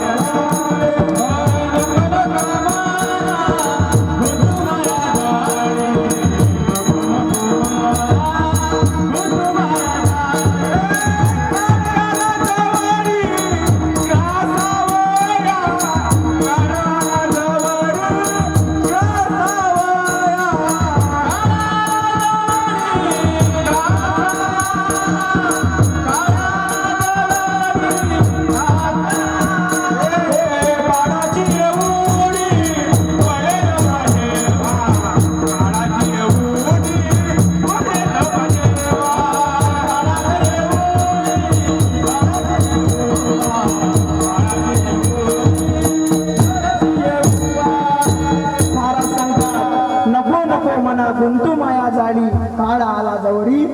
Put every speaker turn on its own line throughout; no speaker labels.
Música मना गुंतू माया जाडी काळ आला जवळी.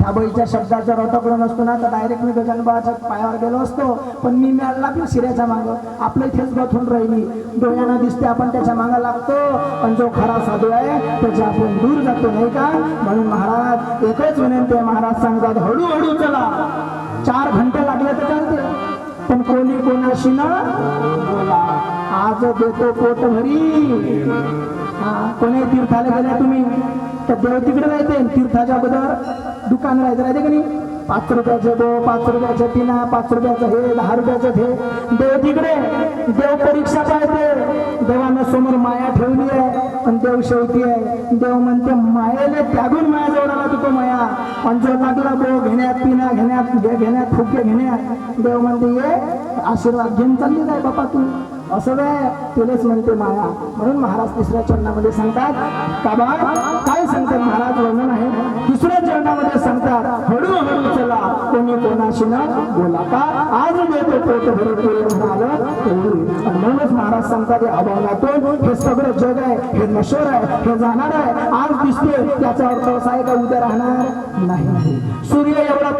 थाबईच्या शब्दाचा रोटोकडो नसतो ना तर डायरेक्ट मी गगनबाच्या पायावर गेलो असतो. पण मी मिळाला पण शिऱ्याच्या मागं. आपलं इथेच बथून राहिली. डोळ्यांना दिसते आपण त्याच्या माग लागतो. पण जो खरा साधू आहे त्याच्या आपण दूर जातो नाही का? म्हणून महाराज एकच विनंती आहे महाराज सांगतात हळूहळू चला. चार घंटे लागले तर चालते. पण कोणी कोणाशी ना बोला. आज देतो पोट भरी कोणी तीर्थाला गेल्या तुम्ही तर देव तिकडे राहते तीर्थाच्या अगोदर दुकान राहायचं राहते का नाही? पाच रुपयाचे दो पाच रुपयाचं पिना पाच रुपयाचं हे दहा रुपयाचं हे. देव तिकडे देव परीक्षा पाहते देवानं समोर माया ठेवली आहे पण देव शेवटी आहे. देव म्हणते मायाने त्यागून माया जवळ आला तुझं माया. पण जो लागला बो घेण्यात पिण्या घेण्यात घे- घेण्यात फुके घेण्यात. देव म्हणते ये आशीर्वाद घेऊन चालली काय बापा तू. असं काय तुलेच म्हणते माया. म्हणून महाराज तिसऱ्या चरणामध्ये सांगतात का बा काय सांगतात महाराज? वर्णन आहे. तिसऱ्या चरणामध्ये सांगतात हळूहळू चला. कोणी कोणाशी ना बोला का आज देतो पोट म्हणूनच महाराज सांगतात या अभावातून हे सगळं जग आहे हे नश्वर आहे हे जाणार आहे. आज दिसते त्याचा अर्थ असा आहे का उद्या राहणार नाही. सूर्य एवढा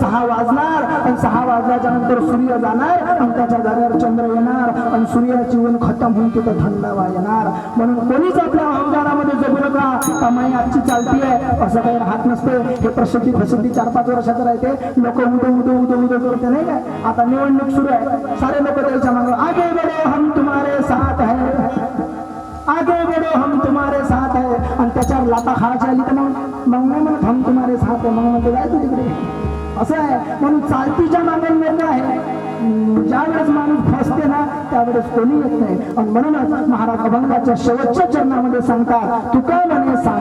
सहा वाजणार आणि सहा वाजल्याच्या नंतर सूर्य जाणार आणि त्याच्या जागेवर चंद्र येणार आणि सूर्याची ऊन खतम होऊन तिथं थंडावा येणार. म्हणून कोणीच आपल्या अहंकारामध्ये जगू नका. कमाई आजची चालती आहे. असं काही राहत नसते हे प्रसिद्धी प्रसिद्धी चार पाच वर्षाचं राहते. लोक उदो उदो उदो उदो करते नाही काय आता निवडणूक सुरू आहे. सारे लोक त्याच्यामागे आगे बढो हम तुम्हारे साथ है. आगे बढो हम तुम्हारे साथ है. आणि त्याच्यावर लाता खायची आली तर मग मग नाही म्हणत हम तुम्हारे साथ आहे मग म्हणतो जायचं तिकडे. असं आहे. म्हणून चालतीच्या मागे लोक आहे ज्या ज्यावेळेस माणूस फसते ना त्यावेळेस कोणी येत नाही. आणि म्हणूनच महाराज अभंगाच्या शेवटच्या चरणामध्ये सांगतात तुका म्हणे सांग?